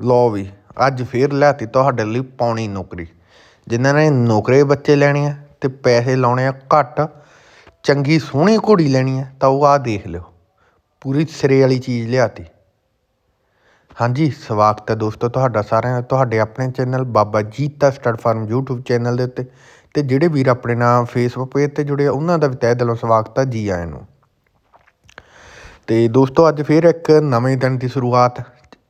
ਲੋ ਵੀ ਅੱਜ ਫੇਰ ਲਿਆਤੀ ਤੁਹਾਡੇ ਲਈ ਪੌਣੀ ਨੌਕਰੀ। ਜਿਨ੍ਹਾਂ ਨੇ ਨੌਕਰੇ ਬੱਚੇ ਲੈਣੇ ਆ ਤੇ ਪੈਸੇ ਲਾਉਣੇ ਆ ਘੱਟ ਚੰਗੀ ਸੋਹਣੀ ਘੋੜੀ ਲੈਣੀ ਆ ਤਾਂ ਉਹ ਆ ਦੇਖ ਲਿਓ। ਪੂਰੀ ਸਿਰੇ ਵਾਲੀ ਚੀਜ਼ ਲਿਆਤੀ। ਹਾਂਜੀ ਸਵਾਗਤ ਹੈ ਦੋਸਤੋ ਤੁਹਾਡਾ ਸਾਰਿਆਂ ਦਾ ਤੁਹਾਡੇ ਆਪਣੇ channel Baba Jeeta stud farm YouTube channel ਦੇ ਉੱਤੇ। ਤੇ ਜਿਹੜੇ ਵੀਰ ਆਪਣੇ ਨਾਲ ਫੇਸਬੁੱਕ ਪੇਜ ਤੇ ਜੁੜੇ ਆ, ਉਹਨਾਂ ਦਾ ਵੀ ਤਹਿ ਦਿਲੋਂ ਸਵਾਗਤ ਹੈ ਜੀ ਆਇਆਂ ਨੂੰ। ਤੇ ਦੋਸਤੋ ਅੱਜ ਫੇਰ ਇੱਕ ਨਵੇਂ ਦਿਨ ਦੀ ਸ਼ੁਰੂਆਤ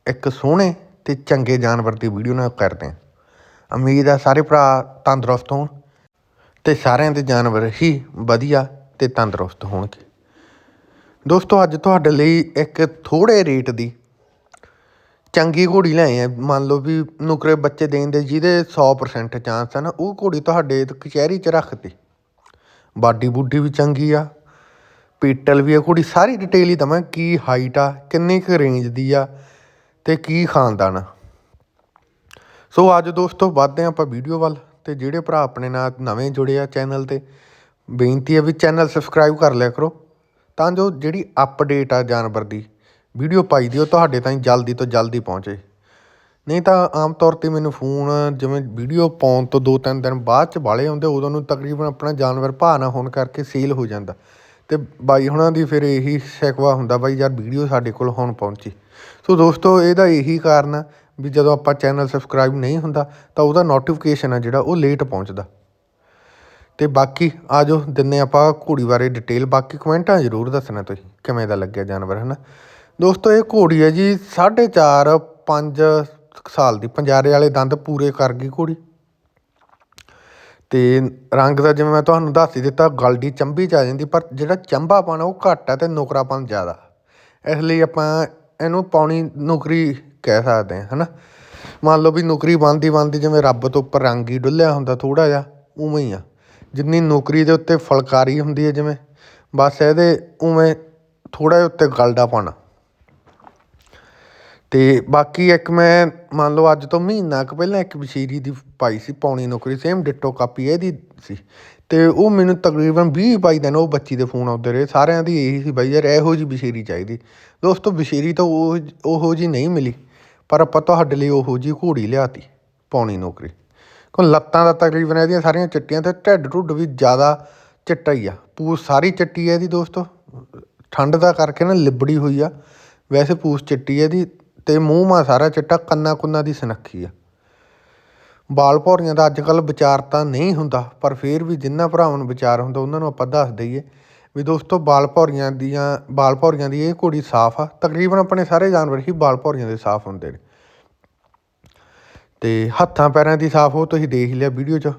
ਇੱਕ ਸੋਹਣੇ ਤੇ ਚੰਗੇ ਜਾਨਵਰ ਦੀ ਵੀਡੀਓ ਨਾਲ ਕਰਦੇ ਹਾਂ। ਉਮੀਦ ਆ ਸਾਰੇ ਭਰਾ ਤੰਦਰੁਸਤ ਹੋਣ ਤੇ ਸਾਰਿਆਂ ਦੇ ਜਾਨਵਰ ਹੀ ਵਧੀਆ ਤੇ ਤੰਦਰੁਸਤ ਹੋਣਗੇ। ਦੋਸਤੋ, ਅੱਜ ਤੁਹਾਡੇ ਲਈ ਇੱਕ ਥੋੜੇ ਰੇਟ ਦੀ ਚੰਗੀ ਘੋੜੀ ਲੈ ਆਏ ਆ ਮੰਨ ਲਓ ਵੀ ਨੁਕਰੇ ਬੱਚੇ ਦੇਣ ਦੇ ਜਿਹਦੇ 100% ਚਾਂਸ ਹਨ ਉਹ ਘੋੜੀ ਤੁਹਾਡੇ ਕਚਹਿਰੀ 'ਚ ਰੱਖਤੀ। ਬਾਡੀ ਬੁੱਡੀ ਵੀ ਚੰਗੀ ਆ, ਪੀਟਲ ਵੀ ਆ। ਘੋੜੀ ਸਾਰੀ ਡਿਟੇਲ ਹੀ ਦਵਾਂ, ਕੀ ਹਾਈਟ ਆ, ਕਿੰਨੀ ਕੁ ਰੇਂਜ ਦੀ ਆ ਤੇ ਕੀ ਖਾਨਦਾਨ? ਸੋ ਅੱਜ ਦੋਸਤੋ, ਵੱਧਦੇ ਆਪਾਂ ਵੀਡੀਓ ਵੱਲ ਤੇ ਜਿਹੜੇ ਭਰਾ ਆਪਣੇ ਨਾਲ ਨਵੇਂ ਜੁੜੇ ਆ ਚੈਨਲ ਤੇ, ਬੇਨਤੀ ਹੈ ਵੀ ਚੈਨਲ ਸਬਸਕ੍ਰਾਈਬ ਕਰ ਲਿਆ ਕਰੋ, ਤਾਂ ਜੋ ਜਿਹੜੀ ਅਪਡੇਟ ਆ ਜਾਨਵਰ ਦੀ ਵੀਡੀਓ ਪਾਈ ਦਿਓ ਤੁਹਾਡੇ ਤਾਈਂ ਜਲਦੀ ਤੋਂ ਜਲਦੀ ਪਹੁੰਚੇ। ਨਹੀਂ ਤਾਂ ਆਮ ਤੌਰ ਤੇ ਮੈਨੂੰ ਫੋਨ ਜਿਵੇਂ ਵੀਡੀਓ ਪਾਉਣ ਤੋਂ ਦੋ ਤਿੰਨ ਦਿਨ ਬਾਅਦ ਚ ਵਾਲੇ ਆਉਂਦੇ, ਉਦੋਂ ਨੂੰ ਤਕਰੀਬਨ ਆਪਣਾ ਜਾਨਵਰ ਭਾਅ ਨਾ ਹੋਣ ਕਰਕੇ ਸੇਲ ਹੋ ਜਾਂਦਾ। ਤੇ ਬਾਈ ਹੁਣਾਂ ਦੀ ਫਿਰ ਇਹੀ ਸ਼ਿਕਵਾ ਹੁੰਦਾ, ਬਾਈ ਯਾਰ ਵੀਡੀਓ ਸਾਡੇ ਕੋਲ ਹੁਣ ਪਹੁੰਚੀ। ਸੋ ਦੋਸਤੋ, ਇਹਦਾ ਇਹੀ ਕਾਰਨ ਆ ਵੀ ਜਦੋਂ ਆਪਾਂ ਚੈਨਲ ਸਬਸਕ੍ਰਾਈਬ ਨਹੀਂ ਹੁੰਦਾ, ਤਾਂ ਉਹਦਾ ਨੋਟੀਫਿਕੇਸ਼ਨ ਆ ਜਿਹੜਾ, ਉਹ ਲੇਟ ਪਹੁੰਚਦਾ। ਤੇ ਬਾਕੀ ਆ ਜੋ ਦਿੰਨੇ ਆਪਾਂ ਘੋੜੀ ਬਾਰੇ ਡਿਟੇਲ ਬਾਕੀ ਕਮੈਂਟਾਂ ਜ਼ਰੂਰ ਦੱਸਣਾ ਤੁਸੀਂ, ਕਿਵੇਂ ਦਾ ਲੱਗਿਆ ਜਾਨਵਰ, ਹਨਾ? ਦੋਸਤੋ, ਇਹ ਘੋੜੀ ਹੈ ਜੀ 4.5 5 ਸਾਲ ਦੀ ਪੰਜਾਰੇ ਵਾਲੇ ਦੰਦ ਪੂਰੇ ਕਰ ਗਈ ਘੋੜੀ। ਤੇ ਰੰਗ ਦਾ ਜਿਵੇਂ ਮੈਂ ਤੁਹਾਨੂੰ ਦੱਸ ਹੀ ਦਿੱਤਾ ਗਲਡੀ ਚੰਬੀ ਚ ਆ ਜਾਂਦੀ, ਪਰ ਜਿਹੜਾ ਚੰਬਾਪਣ ਉਹ ਘੱਟ ਹੈ ਤੇ ਨੁਕਰਾਪਣ ਜ਼ਿਆਦਾ। ਇਸ ਲਈ ਆਪਾਂ ਇਹਨੂੰ ਪੌਣੀ ਨੁਕਰੀ ਕਹਿ ਸਕਦੇ ਹਾਂ ਹੈ ਨਾ ਮੰਨ ਲਓ ਵੀ ਨੁਕਰੀ ਬੰਦੀ ਬੰਦੀ ਜਿਵੇਂ ਰੱਬ ਤੋਂ ਉੱਪਰ ਰੰਗ ਹੀ ਡੁੱਲਿਆ ਹੁੰਦਾ ਥੋੜ੍ਹਾ ਜਿਹਾ, ਉਵੇਂ ਹੀ ਆ। ਜਿੰਨੀ ਨੌਕਰੀ ਦੇ ਉੱਤੇ ਫਲਕਾਰੀ ਹੁੰਦੀ ਹੈ ਜਿਵੇਂ, ਬਸ ਇਹਦੇ ਉਵੇਂ ਥੋੜ੍ਹਾ ਜਿਹਾ ਉੱਤੇ ਗਲਡਾ ਪਾਉਣਾ। ਅਤੇ ਬਾਕੀ ਇੱਕ ਮੈਂ, ਮੰਨ ਲਓ ਅੱਜ ਤੋਂ ਮਹੀਨਾ ਕੁ ਪਹਿਲਾਂ ਇੱਕ ਬਸ਼ੀਰੀ ਦੀ ਪਾਈ ਸੀ, ਪੌਣੀ ਨੌਕਰੀ ਸੇਮ ਡਿੱਟੋ ਕਾਪੀ ਇਹਦੀ ਸੀ। ਅਤੇ ਉਹ ਮੈਨੂੰ ਤਕਰੀਬਨ 20 22 ਦਿਨ ਉਹ ਬੱਚੀ ਦੇ ਫੋਨ ਆਉਂਦੇ ਰਹੇ, ਸਾਰਿਆਂ ਦੀ ਇਹੀ ਸੀ, ਬਾਈ ਯਾਰ ਇਹੋ ਜਿਹੀ ਬਸ਼ੀਰੀ ਚਾਹੀਦੀ। ਦੋਸਤੋ ਬਸ਼ੀਰੀ ਤਾਂ ਉਹ, ਉਹੋ ਜਿਹੀ ਨਹੀਂ ਮਿਲੀ, ਪਰ ਆਪਾਂ ਤੁਹਾਡੇ ਲਈ ਉਹੋ ਜਿਹੀ ਘੋੜੀ ਲਿਆਤੀ, ਪੌਣੀ ਨੌਕਰੀ। ਕੋ ਲੱਤਾਂ ਦਾ ਤਕਰੀਬਨ ਇਹਦੀਆਂ ਸਾਰੀਆਂ ਚਿੱਟੀਆਂ ਤੇ ਢਿੱਡ ਢੁੱਡ ਵੀ ਜ਼ਿਆਦਾ ਚਿੱਟਾ ਹੀ ਆ। ਪੂਛ ਸਾਰੀ ਚਿੱਟੀ ਹੈ ਇਹਦੀ ਦੋਸਤੋ, ਠੰਡ ਦਾ ਕਰਕੇ ਨਾ ਲਿਬੜੀ ਹੋਈ ਆ। ਵੈਸੇ ਪੂਛ ਚਿੱਟੀ ਹੈ ਇਹਦੀ ਤੇ ਮੂੰਹ ਮਾ ਸਾਰਾ ਚਿੱਟਾ ਕੰਨਾ ਕੁੰਨਾ ਦੀ ਸੁਨੱਖੀ ਆ। ਬਾਲ ਭੌਰੀਆਂ ਦਾ ਅੱਜ ਕੱਲ ਵਿਚਾਰ ਤਾਂ ਨਹੀਂ ਹੁੰਦਾ, ਪਰ ਫਿਰ ਵੀ ਜਿੰਨਾ ਭਰਾਵਾਂ ਨੂੰ ਵਿਚਾਰ ਹੁੰਦਾ, ਉਹਨਾਂ ਨੂੰ ਆਪਾਂ ਦੱਸ ਦਈਏ ਵੀ ਦੋਸਤੋ, ਬਾਲ ਭੌਰੀਆਂ ਦੀਆਂ, ਬਾਲ ਭੌਰੀਆਂ ਦੀ ਇਹ ਘੋੜੀ ਸਾਫ਼ ਆ। ਤਕਰੀਬਨ ਆਪਣੇ ਸਾਰੇ ਜਾਨਵਰ ਹੀ ਬਾਲ ਭੌਰੀਆਂ ਦੇ ਸਾਫ਼ ਹੁੰਦੇ ਨੇ। ਤੇ ਹੱਥਾਂ ਪੈਰਾਂ ਦੀ ਸਾਫ਼ ਉਹ ਤੁਸੀਂ ਦੇਖ ਲਿਆ ਵੀਡੀਓ 'ਚ।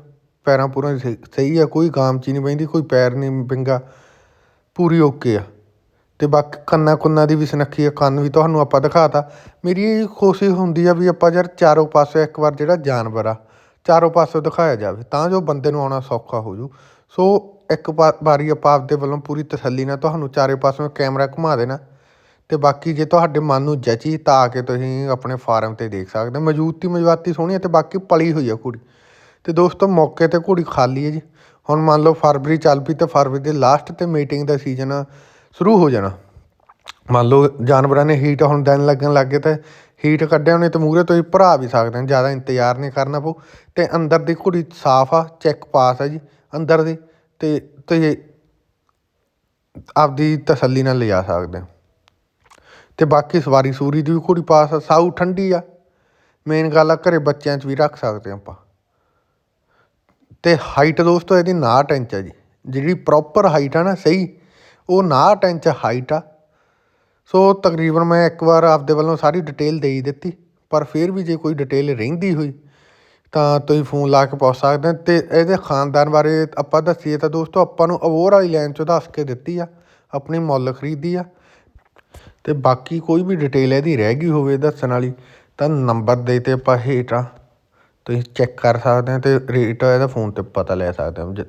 ਪੈਰਾਂ ਪੂਰਾਂ ਦੀ ਸਹੀ ਆ, ਕੋਈ ਗਾਮਚੀ ਨਹੀਂ ਪੈਂਦੀ ਕੋਈ ਪੈਰ ਨਹੀਂ ਪਿੰਗਾ ਪੂਰੀ ਓਕੇ ਆ। ਅਤੇ ਬਾਕੀ ਕੰਨਾਂ ਕੁੰਨਾਂ ਦੀ ਵੀ ਸੁਨੱਖੀ ਆ, ਕੰਨ ਵੀ ਤੁਹਾਨੂੰ ਆਪਾਂ ਦਿਖਾਤਾ। ਮੇਰੀ ਇਹ ਕੋਸ਼ਿਸ਼ ਹੁੰਦੀ ਆ ਵੀ ਆਪਾਂ ਯਾਰ ਚਾਰੋਂ ਪਾਸੇ ਇੱਕ ਵਾਰ ਜਿਹੜਾ ਜਾਨਵਰ ਆ, ਚਾਰੋਂ ਪਾਸੇ ਦਿਖਾਇਆ ਜਾਵੇ, ਤਾਂ ਜੋ ਬੰਦੇ ਨੂੰ ਆਉਣਾ ਸੌਖਾ ਹੋ ਜੂ। ਸੋ ਇੱਕ ਵਾਰੀ ਆਪਾਂ ਆਪਦੇ ਵੱਲੋਂ ਪੂਰੀ ਤਸੱਲੀ ਨਾਲ ਤੁਹਾਨੂੰ ਚਾਰੇ ਪਾਸੋਂ ਕੈਮਰਾ ਘੁਮਾ ਦੇਣਾ। ਤੇ ਬਾਕੀ ਜੇ ਤੁਹਾਡੇ ਮਨ ਨੂੰ ਜਚੀ ਤਾਂ ਆ ਕੇ ਤੁਸੀਂ ਆਪਣੇ ਫਾਰਮ ਤੇ ਦੇਖ ਸਕਦੇ ਹੋ। ਮੌਜੂਦਤੀ ਮਜਵਾਤੀ ਸੋਹਣੀ ਹੈ ਤੇ ਬਾਕੀ ਪਲੀ ਹੋਈ ਆ ਕੁੜੀ। ਤੇ ਦੋਸਤੋ ਮੌਕੇ ਤੇ ਘੋੜੀ ਖਾਲੀ ਹੈ ਜੀ। ਹੁਣ ਮੰਨ ਲਓ ਫਰਵਰੀ ਚੱਲ ਪਈ ਤੇ ਫਰਵਰੀ ਦੇ ਲਾਸਟ ਤੇ ਮੀਟਿੰਗ ਦਾ ਸੀਜ਼ਨ ਸ਼ੁਰੂ ਹੋ ਜਾਣਾ। ਮੰਨ ਲਓ ਜਾਨਵਰਾਂ ਨੇ ਹੀਟ ਹੁਣ ਦਿਨ ਲੱਗਣ ਲੱਗ ਗਏ ਤਾਂ ਹੀਟ ਕੱਢਿਆ ਉਹਨੇ ਤੇ ਮੂਹਰੇ ਤੋਂ ਹੀ ਭਰਾ ਵੀ ਸਕਦੇ ਨੇ, ਜ਼ਿਆਦਾ ਇੰਤਜ਼ਾਰ ਨਹੀਂ ਕਰਨਾ ਪਊ। ਅਤੇ ਅੰਦਰ ਦੀ ਘੋੜੀ ਸਾਫ਼ ਆ ਚੈੱਕ ਪਾਸ ਆ ਜੀ, ਅੰਦਰ ਦੀ। ਅਤੇ ਤੁਸੀਂ ਆਪਦੀ ਤਸੱਲੀ ਨਾਲ ਲਿਜਾ ਸਕਦੇ ਹੋ। ਅਤੇ ਬਾਕੀ ਸਵਾਰੀ ਸੂਰੀ ਦੀ ਵੀ ਘੋੜੀ ਪਾਸ ਆ, ਸਾਊ ਠੰਡੀ ਆ। ਮੇਨ ਗੱਲ ਆ, ਘਰੇ ਬੱਚਿਆਂ 'ਚ ਵੀ ਰੱਖ ਸਕਦੇ ਆਪਾਂ। ਅਤੇ ਹਾਈਟ ਦੋਸਤੋ, ਇਹਦੀ 59 ਇੰਚ ਆ ਜੀ। ਜਿਹੜੀ ਪ੍ਰੋਪਰ ਹਾਈਟ ਆ ਨਾ, ਸਹੀ ਉਹ 59 ਇੰਚ ਹਾਈਟ ਆ। ਸੋ ਤਕਰੀਬਨ ਮੈਂ ਇੱਕ ਵਾਰ ਆਪਦੇ ਵੱਲੋਂ ਸਾਰੀ ਡਿਟੇਲ ਦੇ ਹੀ ਦਿੱਤੀ, ਪਰ ਫਿਰ ਵੀ ਜੇ ਕੋਈ ਡਿਟੇਲ ਰਹਿੰਦੀ ਹੋਈ, ਤਾਂ ਤੁਸੀਂ ਫੋਨ ਲਾ ਕੇ ਪੁੱਛ ਸਕਦੇ ਹੋ। ਤੇ ਇਹਦੇ ਖਾਨਦਾਨ ਬਾਰੇ ਆਪਾਂ ਦੱਸੀਏ ਤਾਂ ਦੋਸਤੋ, ਆਪਾਂ ਨੂੰ ਅਵੋਰ ਵਾਲੀ ਲਾਈਨ 'ਚੋਂ ਦੱਸ ਕੇ ਦਿੱਤੀ ਆ, ਆਪਣੀ ਮੁੱਲ ਖਰੀਦੀ ਆ। ਤੇ ਬਾਕੀ ਕੋਈ ਵੀ ਡਿਟੇਲ ਇਹਦੀ ਰਹਿ ਗਈ ਹੋਵੇ ਦੱਸਣ ਵਾਲੀ, ਤਾਂ ਨੰਬਰ ਦੇ ਤੇ ਆਪਾਂ ਹੇਠਾਂ ਤੁਸੀਂ ਚੈੱਕ ਕਰ ਸਕਦੇ ਹੋ ਤੇ ਰੇਟ ਇਹਦਾ ਫੋਨ ਤੇ ਪਤਾ ਲੈ ਸਕਦੇ ਹੋ।